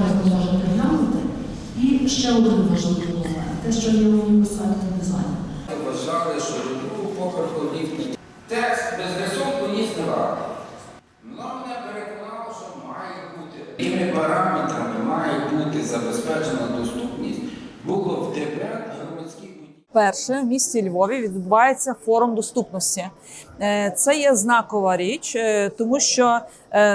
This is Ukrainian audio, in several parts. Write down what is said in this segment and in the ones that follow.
треба може переглянути. І ще один важливий момент, те, що є в універсальному дизайні. Вважали, що поверху ліфту текст без рисунку ніс не варто. Ну, мене переконало, що має бути. Тими параметрами має бути забезпечена доступність. Було в ДБ громадських будівель. Перше в місті Львові відбувається форум доступності. Е, Це є знакова річ, е, тому що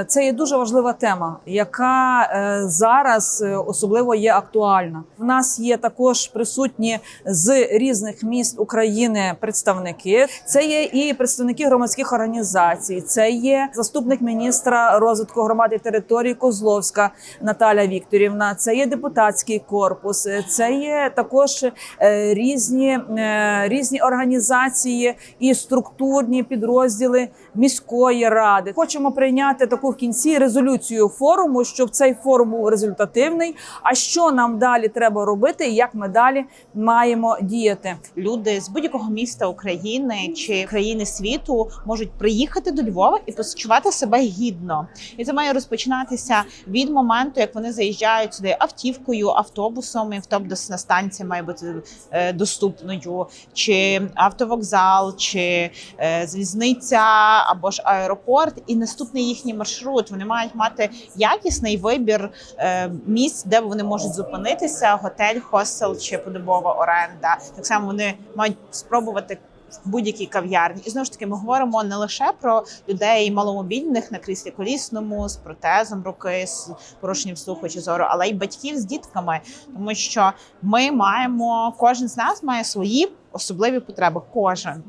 це є дуже важлива тема, яка е, зараз е, особливо є актуальна. В нас є також присутні з різних міст України представники. Це є і представники громадських організацій. Це є заступник міністра розвитку громади території Козловська Наталя Вікторівна. Це є депутатський корпус. е, Це є також е, різні, е, різні організації і структурні підрозділи міської ради. Хочемо прийняти таку в кінці резолюцію форуму, щоб цей форум був результативний. А що нам далі треба робити, як ми далі маємо діяти? люди з будь-якого міста України чи країни світу можуть приїхати до Львова і почувати себе гідно. І це має розпочинатися від моменту, як вони заїжджають сюди автівкою, автобусом. І автобусна станція має бути е, доступною, чи автовокзал, чи е, залізниця або ж аеропорт. І наступний їхній маршрут. Вони мають мати якісний вибір е, місць, де вони можуть зупинитися: готель, хостел чи подобова оренда. Так само вони мають спробувати. В будь-якій кав'ярні, і знову ж таки, ми говоримо не лише про людей маломобільних на кріслі колісному з протезом руки, з порушенням слуху чи зору, але й батьків з дітками, тому що ми маємо кожен з нас має свої особливі потреби. Кожен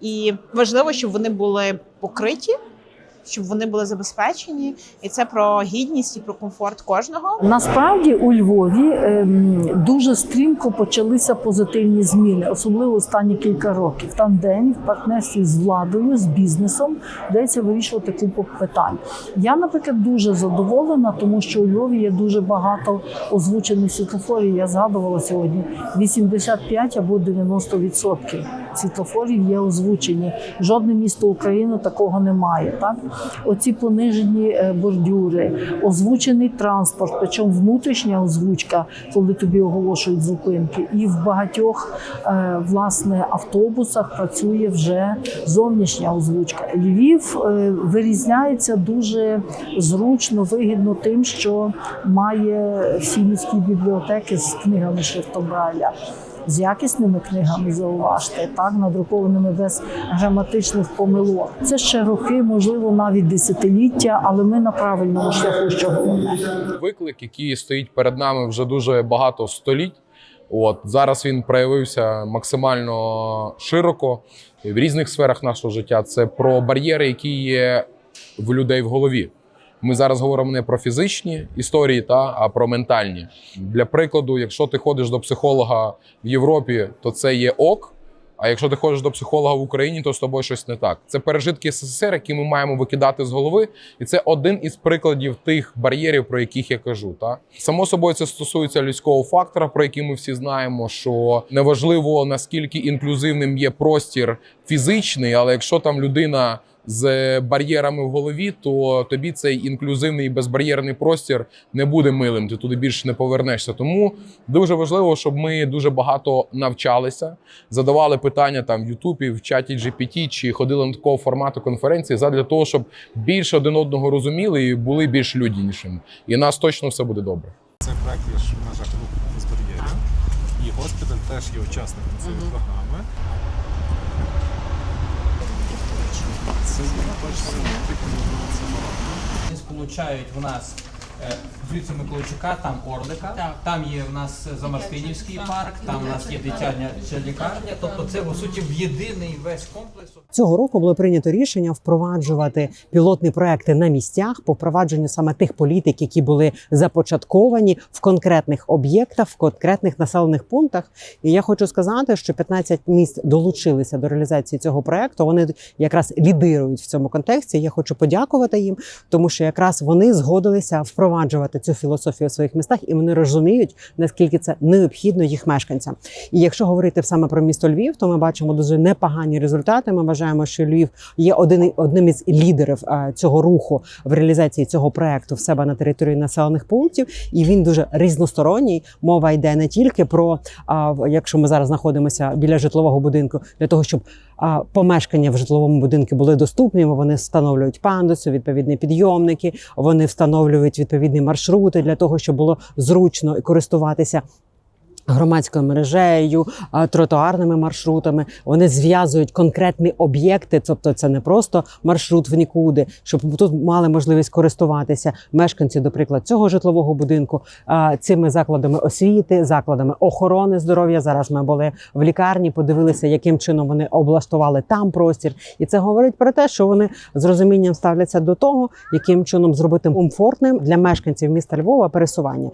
і важливо, щоб вони були покриті, щоб вони були забезпечені, і це про гідність і про комфорт кожного. Насправді у Львові ем, дуже стрімко почалися позитивні зміни, особливо останні кілька років. Там день в партнерстві з владою, з бізнесом вдається вирішувати купу питань. Я, наприклад, дуже задоволена, тому що у Львові є дуже багато озвучених світлофорів. Я згадувала сьогодні 85 або 90% світлофорів є озвучені. Жодне місто України такого не має. Так оці понижені е, бордюри, озвучений транспорт, причому внутрішня озвучка, коли тобі оголошують зупинки, і в багатьох е, власне автобусах працює вже зовнішня озвучка. Львів е, вирізняється дуже зручно, вигідно тим, що має всі міські бібліотеки з книгами шрифтом Брайля. З якісними книгами зауважте, так надрукованими без граматичних помилок. Це ще роки, можливо, навіть десятиліття, але ми на правильному шляху, що головне. виклик, який стоїть перед нами вже дуже багато століть. От зараз він проявився максимально широко в різних сферах нашого життя. Це про бар'єри, які є в людей в голові. Ми зараз говоримо не про фізичні історії, та а про ментальні. Для прикладу, якщо ти ходиш до психолога в Європі, то це є ок. А якщо ти ходиш до психолога в Україні, то з тобою щось не так. Це пережитки СССР, які ми маємо викидати з голови, і це один із прикладів тих бар'єрів, про яких я кажу. Та само собою це стосується людського фактора, про який ми всі знаємо, що неважливо наскільки інклюзивним є простір фізичний, але якщо там людина з бар'єрами в голові, то тобі цей інклюзивний і безбар'єрний простір не буде милим. Ти туди більше не повернешся. Тому дуже важливо, щоб ми дуже багато навчалися, задавали питання там в Ютубі, в чаті GPT, чи ходили на такого формату конференції, задля того, щоб більше один одного розуміли і були більш людянішими. І у нас точно все буде добре. Це проект є ж в межах руху без бар'єрів. І госпіталь теж є учасником цієї програми. Це є, бачите, типу, це Вони сполучають в нас е, звідси Миколайчука, там Орлика, там є в нас Замарстинівський парк, там у нас є дитяча лікарня. Тобто це по суті в єдиний весь комплекс. Цього року було прийнято рішення впроваджувати пілотні проекти на місцях по впровадженню саме тих політик, які були започатковані в конкретних об'єктах, в конкретних населених пунктах. І я хочу сказати, що 15 міст долучилися до реалізації цього проекту. Вони якраз лідирують в цьому контексті. Я хочу подякувати їм, тому що якраз вони згодилися впроваджувати впроваджувати цю філософію у своїх містах, і вони розуміють, наскільки це необхідно їх мешканцям. І якщо говорити саме про місто Львів, то ми бачимо дуже непогані результати. Ми вважаємо, що Львів є один одним із лідерів е, цього руху в реалізації цього проекту в себе на території населених пунктів, і він дуже різносторонній. Мова йде не тільки про якщо ми зараз знаходимося біля житлового будинку, для того, щоб помешкання в житловому будинку були доступні. Вони встановлюють пандуси, відповідні підйомники, вони встановлюють відповідні маршрути для того, щоб було зручно користуватися. Громадською мережею, тротуарними маршрутами вони зв'язують конкретні об'єкти, тобто це не просто маршрут в нікуди, щоб тут мали можливість користуватися мешканці, до прикладу, цього житлового будинку цими закладами освіти, закладами охорони здоров'я. Зараз ми були в лікарні, подивилися, яким чином вони облаштували там простір, і це говорить про те, що вони з розумінням ставляться до того, яким чином зробити комфортним для мешканців міста Львова пересування.